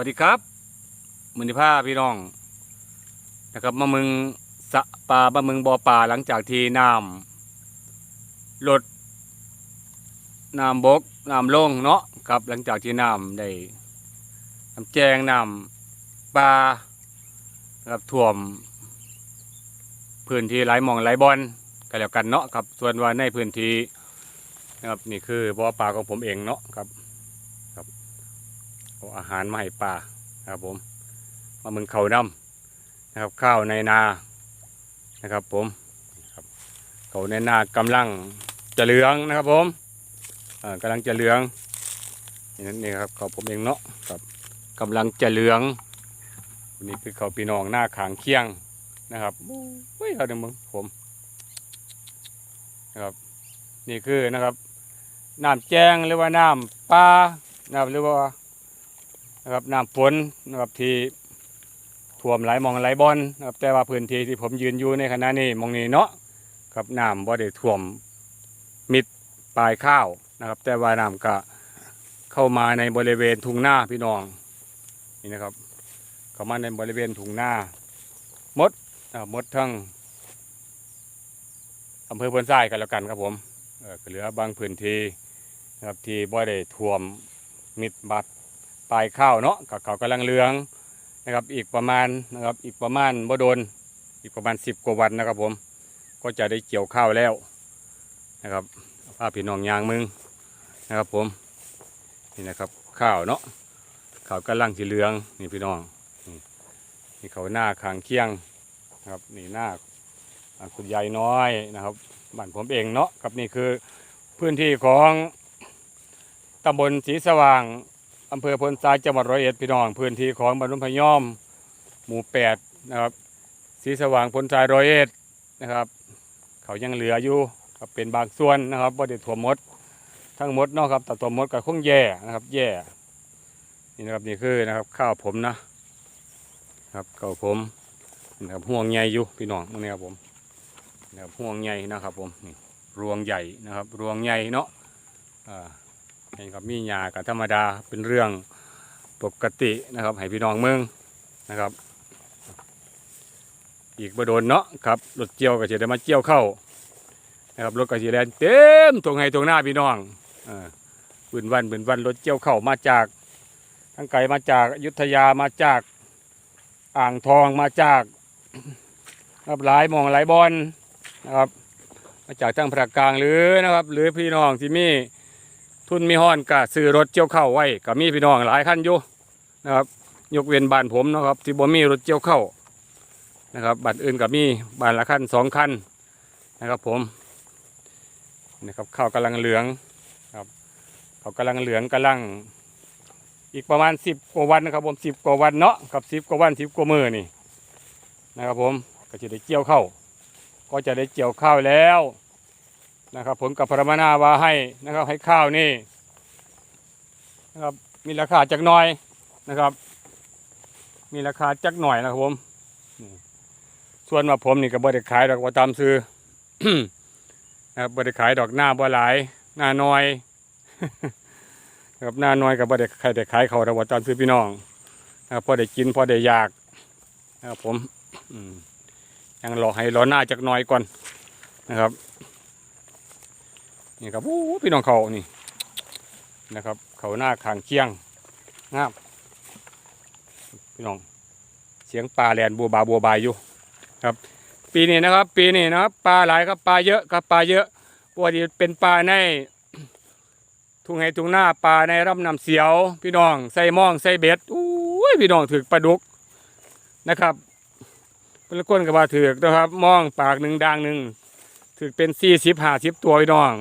วัสดีครับมือนิพาพี่น้องนะครับมามึงสะปลาบะมึงบ่อปลาหลังจากที่น้ำลดน้ำบกน้ำลงเนาะครับหลังจากที่น้ำได้น้ำแจงน้ำปลานะครับท่วม พื้นที่หลายหมองหลายบอนก็แล้วกันเนาะครับส่วนว่าในพื้นที่นะครับนี่คือบ่อปลาของผมเองเนาะครับ เอาอาหารมาให้ปลานะครับผมมาเมึงเขาน้ำนะครับข้าวในนานะครับผมเขาในนากำลังจะเหลืองนะครับผมอ่ากำลังจะเหลืองนี่นั่นเองครับเขาผมเองเนาะครับกำลังจะเหลืองนี่คือเขาพี่น้องหน้าขางเคียงนะครับเฮ้ยเขาเดี๋ยมึงผมนะครับนี่คือนะครับน้ำแจ้งหรือว่าน้ำปลานะครับหรือว่า นะครับน้ำฝนนะครับที่ท่วมหลายมองหลายบอนนะครับแต่ว่าพื้นที่ที่ผมยืนอยู่ในขณะนี้มองนี้เนาะครับน้ำบ่ได้ท่วมมิดปลายข้าวนะครับ แต่ว่าน้ำก็เข้ามาในบริเวณทุ่งหน้าพี่น้องนี่นะครับ เข้ามาในบริเวณทุ่งหน้ามดนะครับมดทั้งอำเภอพนทรายกันแล้วกันครับผมเเหลือบางพื้นที่นะครับที่บ่ได้ท่วมมิดบัด ปลายข้าวเนาะกับเขากำลังเลืองนะครับอีกประมาณนะครับอีกประมาณบ่โดนอีกประมาณสิบกว่าวันนะครับผมก็จะได้เกี่ยวข้าวแล้วนะครับภาพพี่น้องยางมึงนะครับผมนี่นะครับข้าวเนาะข้าวกำลังสีเหลืองนี่พี่น้องนี่เขาหน้าคางเคียงนะครับนี่หน้าคุณยายน้อยนะครับบ้านผมเองเนาะครับนี่คือพื้นที่ของตำบลศรีสว่าง อำเภอพลทรายจังหวัดร้อยเอ็ดพี่น้องพื้นที่ของบ้านรุ่มพยอม หมู่แปดนะครับสีสว่างพลทรายร้อยเอ็ดนะครับ เขายังเหลืออยู่ครับเป็นบางส่วนนะครับบ่ได้ถ่วมด ทั้งหมดเนาะครับแต่ตัวมดก็คงแย่นะครับ แย่นี่นะครับนี่คือนะครับ ข้าวผมนะครับข้าวผมนะครับห่วงใหญ่อยู่พี่น้องนี่ครับผมนะครับห่วงใหญ่นะครับผมนี่รวงใหญ่นะครับ รวงใหญ่เนาะอ่า นี่ครับมีหยากับธรรมดาเป็นเรื่องปกตินะครับให้พี่น้องเมืองนะครับ อีกประโดนเนาะครับรถเกี่ยวก็จะได้มาเกี่ยวเข้านะครับรถก็จะแลนเต็มตรงให้ตรงหน้าพี่น้องอ่าปืนวันปืนวันรถเกี่ยวเข้ามาจากทั้งไกลมาจากอยุธยามาจากอ่างทองมาจากครับหลายมองหลายบอนนะครับ มาจากทั้งภาคกลางหรือนะครับ หรือพี่น้องที่มี ทุนมีห้อนก็ซื้อรถเจียวเข้าไว้ก็มีพี่น้องหลายคันอยู่นะครับ ยกเว้นบ้านผมนะครับ ที่บ่มีรถเจียวเข้านะครับบ้านอื่นก็มีบ้านละคันสองคันนะครับผมนะครับข้าวกำลังเหลืองครับข้าวกำลังเหลืองกำลัง อีกประมาณสิบกว่าวันนะครับผมสิบกว่าวันเนาะกับสิบกว่าวันสิบกว่ามือนี่นะครับผมก็จะได้เกี่ยวเข้าก็จะได้เกี่ยวข้าวแล้ว นะครับผมกับพระมนาวาให้นะครับให้ข้าวนี่นะครับมีราคาจักหน่อยนะครับ มีราคาจักหน่อยนะครับผมส่วนว่าผมนี่ก็บ่ได้ขายดอกว่าตามซื้อนะครับบ่ได้ขายดอกหน้าบ่หลายหน้าน้อยนะครับหน้าน้อยกับบ่ได้ใครได้ขายเขาดอกว่าตามซื้อพี่น้องนะครับพอได้กินพอได้อยากนะครับผมอืมยังรอให้รอหน้าจักหน่อยก่อนนะครับ นี่ครับโอ้พี่น้องเขานี่นะครับ เขาหน้าขางเคียงงามพี่น้องเสียงปลาแลนบัวบาบัวบายอยู่ครับ ปีนี้นะครับ ปีนี้นะครับปลาหลายครับปลาเยอะครับปลาเยอะปกติเป็นปลาในทุ่งไห้ทุ่งหน้าปลาในร่ำน้ำเสียว พี่น้องใส่หมองใส่เบ็ดอู้ยพี่น้องถือปลาดุกนะครับเป็นคนกับว่าถือกนะครับม่องปากหนึ่งดางหนึ่งถือเป็นสี่สิบห้าสิบตัวพี่น้อง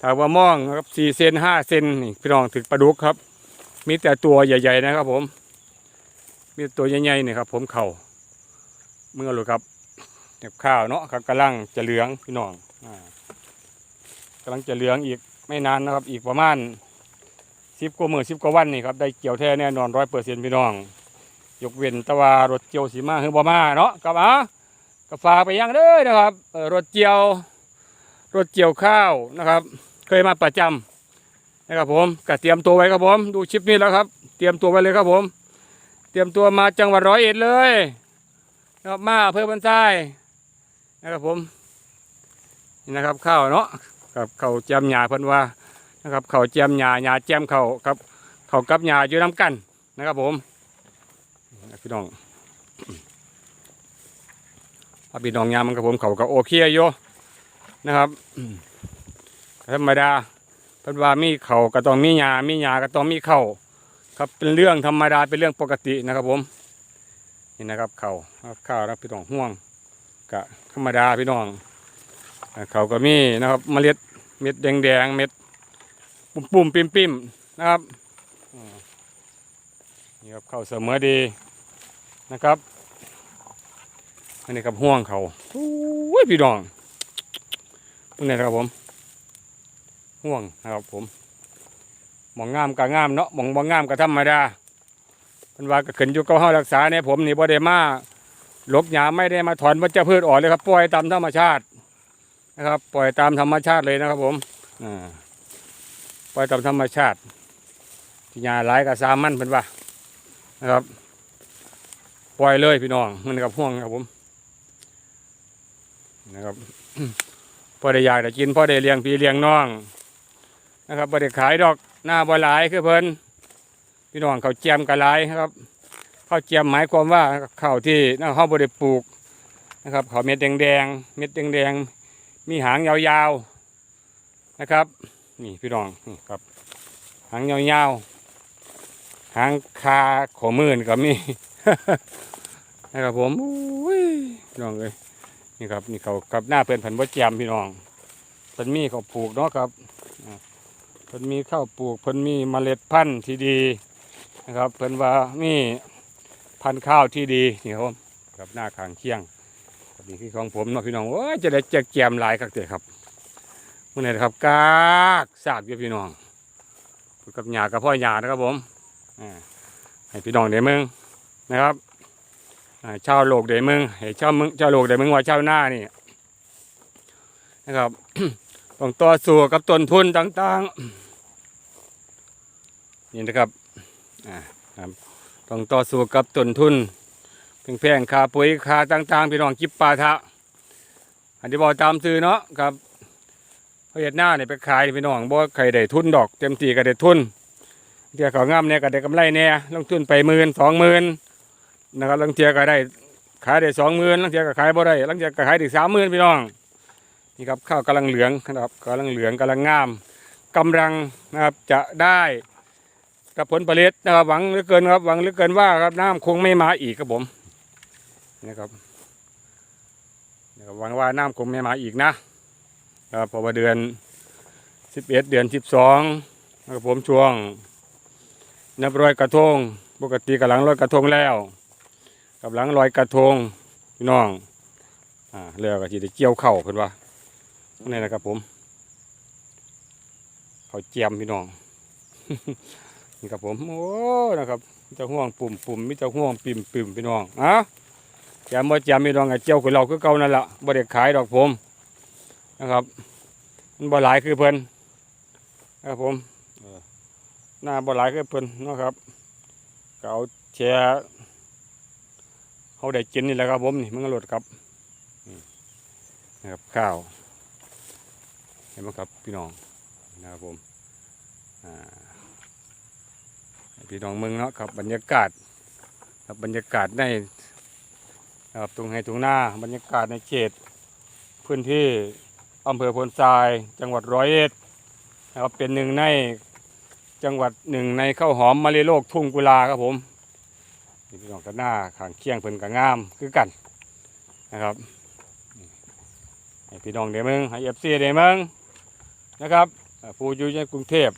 ถ้าว่ามองครับสี่เซนห้าเซนนี่พี่น้องถึกปลาดุกครับ มีแต่ตัวใหญ่ ๆ นะครับ ผม มีตัวใหญ่ๆนี่ครับ ผมเข่าเมื่อรู้ครับเก็บข้าวเนาะครับกำลังจะเหลืองพี่น้องอ่ากำลังจะเหลืองอีกไม่นานนะครับ อีกประมาณสิบกว่าหมื่นสิบกว่าวันนี่ครับได้เกี่ยวแท้แน่นอนร้อยเปอร์เซ็นต์พี่น้อง ยกเว้นตะวารถเกี่ยวสีมาคือบ่มาเนาะกับอะก็ฝากไปยังเด้อนะครับรถเกี่ยวรถเกี่ยวข้าวนะครับ เคยมาประจำนะครับผมก็เตรียมตัวไว้ครับผม ดูชิปนี้แล้วครับ เตรียมตัวไว้เลยครับผม เตรียมตัวมาจังหวัดร้อยเอ็ดเลยนะครับมาอำเภอบันทรายนะครับผมนี่นะครับข้าวเนาะกับข้าวแจมหยาเพิ่นว่านะครับข้าวแจมหยาหยาแจมข้าวกับข้าวกับหยาอยู่น้ำกันนะครับผมพี่น้องพี่น้องยามมันกับผมเขาก็โอเคอยู่นะครับ ธรรมดาเพิ่นว่ามีเขาก็ต้องมีหยามีหยาก็ต้องมีเข้าครับเป็นเรื่องธรรมดาเป็นเรื่องปกตินะครับผมนี่นะครับเขาวข้าวนะพี่น้องห่วงกะธรรมดาพี่น้องเขาก็มีนะครับเมล็ดเม็ดแดงๆเม็ดปุ่มๆปิ่มๆนะครับนี่ครับเขาเสมอดีนะครับอันนี้ครับห่วงเขาโอ้ยพี่น้องพวกนี้นะครับผม ห่วงนะครับผมมองงามก็งามเนาะมองบ่งงามก็ธรรมดาเป็นว่าก็ขึ้นอยู่กับเฮารักษาเนี่ยผมนี่บ่ได้มาลบหยาไม่ได้มาถอนวัชพืชออกเลยครับปล่อยตามธรรมชาตินะครับ ปล่อยตามธรรมชาติเลยนะครับผมอ่าปล่อยตามธรรมชาติหญ้าหลายก็สามันเพิ่นว่านะครับ ปล่อยเลยพี่น้องมันกับห่วงครับผมนะครับพอได้อยากได้กินพอได้เลี้ยงพี่เลี้ยงน้อง นะครับบ่ได้ขายดอกหน้าบ่หลายคือเพิ่นพี่น้องเขาเจียมกะหลายครับข้าวเจียมหมายความว่าข้าวที่น้าเฮาบ่ได้ปลูกนะครับข้าวเม็ดแดงๆเม็ดแดงๆมีหางยาวๆนะครับ นี่พี่น้องนี่ครับ หางยาวๆหางคาขอมือนี่ก็มีนะครับผมอุ้ยพี่น้องเอ้ยนี่ครับนี่เขากับหน้าเพิ่นผันบ่เจียมพี่น้องเพิ่นมีเขาปลูกเนาะครับ เพิ่นมีข้าวปลูกเพิ่นมีเมล็ดพันธุ์ที่ดีนะครับเพิ่นว่ามีพันธุ์ข้าวที่ดีนี่ครับกับหน้าขางเคียงนี่คือของผมเนาะพี่น้องโอ้ยจะได้แจกแจมหลายคักเตะครับเมื่อนี้นะครับกากสากอยู่พี่น้องกับหยากับพ่อหยานะครับผมอ่าให้พี่น้องเดี๋ยวมึงนะครับอ่าชาวโลกเดี๋ยวมึงให้ชาวมึงชาวโลกเดี๋ยวมึงว่าชาวหน้านี่นะครับ ต้องต่อสู้กับต้นทุนต่างๆ นี่นะครับอ่าครับต้องต่อสู้กับต้นทุนแพงๆค่าปุ๋ยค่าต่างๆพี่น้องจิบปลาทะอันที่บอกตามซื้อเนาะครับเขาเห็ดหน้าเนี่ยไปขายพี่น้องบ่ใครได้ทุนดอก เต็มที่ก็ได้ทุนเทียเขางามเนี่ยก็ได้กำไรเนี่ยลงทุนไปหมื่นสองหมื่นนะครับลังเทียก็ได้ขายได้สองหมื่นลังเทียก็ขายบ่ได้ลังเทียก็ขายได้สามหมื่นพี่น้อง นี่ครับข้าวกำลังเหลืองนะครับกำลังเหลืองกำลังงามกำลังนะครับจะได้กับผลผลิตนะครับหวังเหลือเกินครับหวังเหลือเกินว่าครับน้ำคงไม่มาอีกครับผมนะครับนะครับหวังว่าน้ำคงไม่มาอีกนะครับพราะว่าเดือนสิบเอ็ดเดือนสิบสองนะครับผมช่วงนับรอยกระทง ปกติกำลังรอยกระทงแล้วกำลังลอยกระทงพี่น้องอ่าเรือก็จะได้เกี่ยวเข่าเพิ่นว่า นี่นะครับผมเขาวเจียมพี่น้องนี่ครับผมโอ้นะครับมีเจ้าห่วงปุ่มปุ่มมีเจ้าห่วงปิ่มปิ่มพี่น้องอะแจมบ่แจมพี่น้องไอ้เจียวคือเราคือเก่านั่นแหละบ่ได้ขายดอกผมนะครับมันบ่หลายคือเพิ่นนะครับผมเออหน้าบ่หลายคือเพิ่นเนาะครับก็เอาแชร์เขาได้กินนี่แหละครับผมนี่มันก็หลดครับนี่นะครับข้าว เห็นไหมครับพี่น้องนะครับผมพี่น้องเมืองเนาะครับบรรยากาศครับบรรยากาศในครับตรงไห้ตรงหน้าบรรยากาศในเขตพื้นที่อำเภอพนทรายจังหวัดร้อยเอ็ดนะครับเป็นหนึ่งในจังหวัดหนึ่งในข้าวหอมมะลิโลกทุ่งกุลาครับผมนี่พี่น้องกันหน้าขางเคียงเพิ่นกับงามคือกันนะครับพี่น้องเดี๋ยวมึงให้เอฟซีเดี๋ยวมึง นะครับผู้อยู่ในกรุงเทพ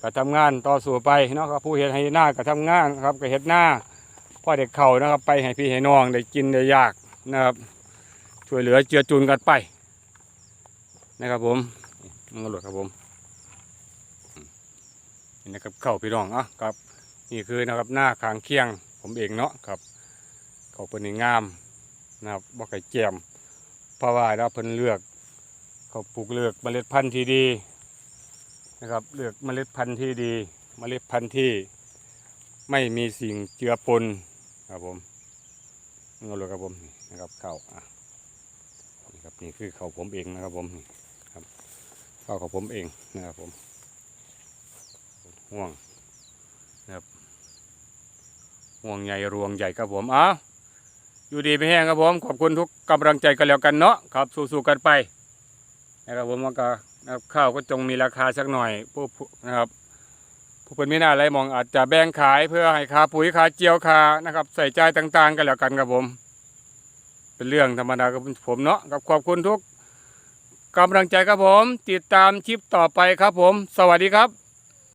ก็ทำงานต่อสู้ไปเนาะครับผู้เห็ดให้หน้าก็ทำงานครับก็เห็ดหน้าพ่อเด็กเข่านะครับ ไปให้พี่ให้น้องได้กินได้ยากนะครับ ช่วยเหลือเจือจุนกันไป นะครับผมนี่มันก็หลุดครับผมนี่นะครับเข้าพี่น้องอะครับ นี่คือนะครับหน้าคางเคียงผมเองเนาะครับเขาเป็นงามนะครับบ่ไก่แจมเพราะว่าเราเพิ่นเลือก เขาปลูกเลือกเมล็ดพันธุ์ที่ดีนะครับเลือกเมล็ดพันธุ์ที่ดี เมล็ดพันธุ์ที่ไม่มีสิ่งเจือปนครับผมนี่เลยครับผมนี่นะครับข้าวอะนี่ครับนี่คือข้าวผมเองนะครับผมนี่ครับข้าวของผมเองนะครับผมห่วงนะครับห่วงใหญ่รวงใหญ่ครับผมอ้าวอยู่ดีไม่แห้งครับผมขอบคุณทุกกำลังใจกันแล้วกันเนาะครับสู้ๆกันไป นะครับผมว่าก็นะครับข้าวก็จงมีราคาสักหน่อยผู้นะครับผู้เป็นไม่น่าอะไรมองอาจจะแบ่งขายเพื่อให้ค่าปุ๋ยค่าเจียวค่านะครับ ใส่ใจต่างๆ กันแล้วกันครับผม เป็นเรื่องธรรมดากับผมเนาะกับขอบคุณทุกกำลังใจครับผม ติดตามคลิปต่อไปครับผม สวัสดีครับ